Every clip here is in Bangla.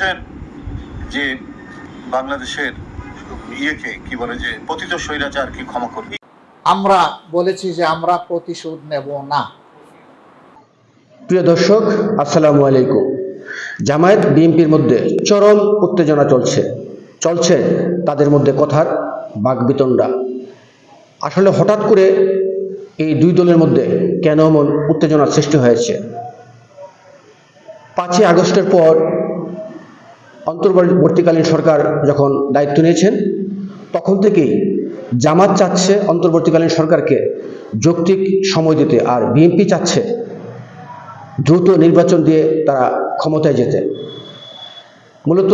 বলছেন যে বাংলাদেশের ইয়েকে কি বলে যে পতিত স্বৈরাচার কি ক্ষমা করবে। আমরা বলেছি যে আমরা প্রতিশোধ নেব না। প্রিয় দর্শক আসসালামু আলাইকুম। জামায়াত বিএনপির মধ্যে চরম উত্তেজনা চলছে। চলছে তাদের মধ্যে কথার বাগবিতণ্ডা আসলে হঠাৎ করে এই দুই দলের মধ্যে কেন এমন উত্তেজনার সৃষ্টি হয়েছে? পাঁচই আগস্টের পর অন্তর্বর্তীকালীন সরকার যখন দায়িত্ব নিয়েছেন, তখন থেকেই জামাত চাচ্ছে অন্তর্বর্তীকালীন সরকারকে যৌক্তিক সময় দিতে, আর বিএনপি চাচ্ছে দ্রুত নির্বাচন দিয়ে তারা ক্ষমতায় যেতে। মূলত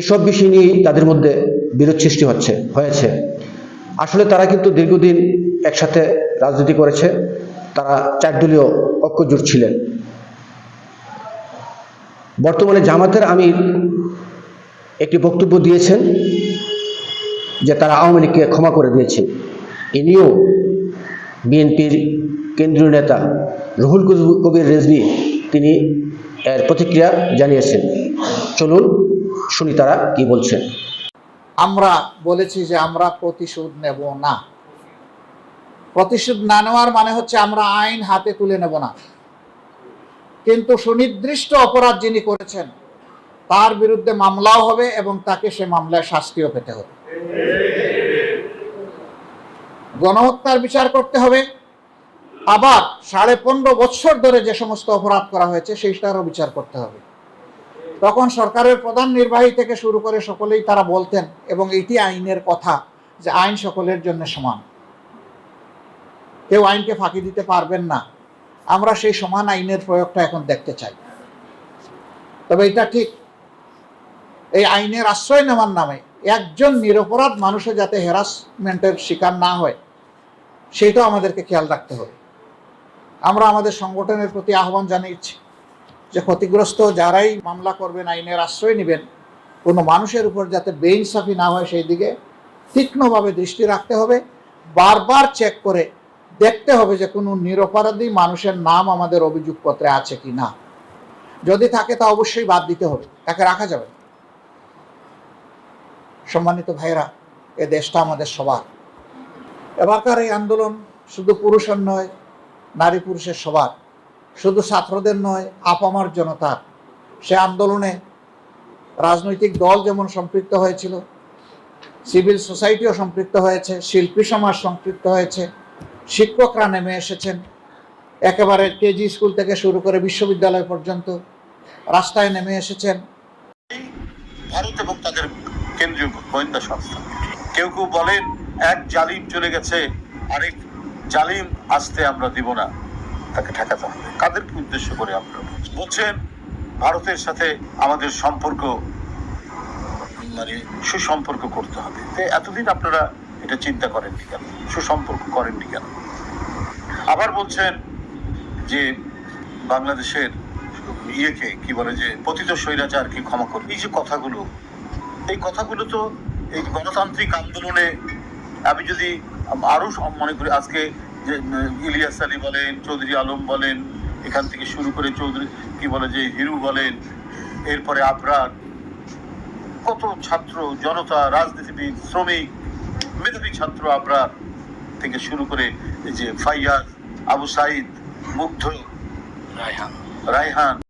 এসব বিষয় নিয়েই তাদের মধ্যে বিরোধ সৃষ্টি হচ্ছে, হয়েছে। আসলে তারা কিন্তু দীর্ঘদিন একসাথে রাজনীতি করেছে, তারা চারদলীয় ঐক্যজোট ছিলেন। বর্তমানে জামাতের আমির একটি বক্তব্য দিয়েছেন যে তারা আওয়ামী লীগকে ক্ষমা করে দিয়েছে। এ নিয়েও বিএনপির কেন্দ্রীয় নেতা রুহুল কবির রেজভি তিনি এর প্রতিক্রিয়া জানিয়েছেন। চলুন শুনি তারা কি বলছেন। আমরা বলেছি যে আমরা প্রতিশোধ নেব না। প্রতিশোধ না নেওয়ার মানে হচ্ছে আমরা আইন হাতে তুলে নেব না। কিন্তু সুনির্দিষ্ট অপরাধ যিনি করেছেন, তার বিরুদ্ধে মামলাও হবে এবং তাকে সে মামলায় শাস্তিও পেতে হবে। গণহত্যার বিচার করতে হবে। আবার সাড়ে পনেরো বছর ধরে যে সমস্ত অপরাধ করা হয়েছে, সেইটারও বিচার করতে হবে। তখন সরকারের প্রধান নির্বাহী থেকে শুরু করে সকলেই তারা বলতেন, এবং এটি আইনের কথা যে আইন সকলের জন্য সমান। কেউ আইনকে ফাঁকি দিতে পারবেন না। আমরা সেই সমান আইনের প্রয়োগটা এখন দেখতে চাই। তবে এটা ঠিক, এই আইনের আশ্রয় নেওয়ার নামে একজন নিরপরাধ মানুষে যাতে হ্যারাসমেন্টের শিকার না হয়, সেটাও আমাদেরকে খেয়াল রাখতে হবে। আমরা আমাদের সংগঠনের প্রতি আহ্বান জানিয়েছি যে ক্ষতিগ্রস্ত যারাই মামলা করবেন, আইনের আশ্রয় নেবেন, কোনো মানুষের উপর যাতে বেইনসাফি না হয়, সেই দিকে তীক্ষ্ণভাবে দৃষ্টি রাখতে হবে, বারবার চেক করে দেখতে হবে যে কোনো নিরপরাধী মানুষের নাম আমাদের অভিযোগপত্রে আছে কি না। যদি থাকে তা অবশ্যই বাদ দিতে হবে, তাকে রাখা যাবে সম্মানিত ভাইরা এ দেশটা আমাদের সবার। এবারকার এই আন্দোলন শুধু পুরুষের নয়, নারী পুরুষের সবার। শুধু ছাত্রদের নয়, আপামার জনতার। সে আন্দোলনে রাজনৈতিক দল যেমন সম্পৃক্ত হয়েছিল, সিভিল সোসাইটিও সম্পৃক্ত হয়েছে, শিল্পী সমাজ সম্পৃক্ত হয়েছে শিক্ষকরা নেমে এসেছেন। একেবারে কেজি স্কুল থেকে শুরু করে বিশ্ববিদ্যালয় পর্যন্ত রাস্তায় নেমে এসেছেন। ভারত এবং তাদের কেন্দ্রীয় গোয়েন্দা সংস্থা। কেউ কেউ বলেন, এক জালিম চলে গেছে, আরেক জালিম আসতে আমরা দিব না, তাকে ঠেকাতে হবে। কাদেরকে উদ্দেশ্য করে আপনারা বলছেন? ভারতের সাথে আমাদের সম্পর্ক মানে সুসম্পর্ক করতে হবে। এতদিন আপনারা এটা চিন্তা করেননি কেন? সুসম্পর্ক করেননি কেন? আবার বলছেন যে বাংলাদেশের ইয়েকে কি বলে যে পতিত স্বৈরাচার কি ক্ষমা করবে। এই যে কথাগুলো, এই কথাগুলো তো এই গণতান্ত্রিক আন্দোলনে আমি যদি আরও মনে করি, আজকে যে ইলিয়াস আলী বলেন, চৌধুরী আলম বলেন, এখান থেকে শুরু করে চৌধুরী, কি বলে যে, হিরু বলেন, এরপরে আবরার কত ছাত্র, জনতা, রাজনীতিবিদ, শ্রমিক মেধাবী ছাত্র আবরার থেকে শুরু করে এই যে ফাইয়াজ আবু সাইদ মুগ্ধ রায়হান। রায়হান।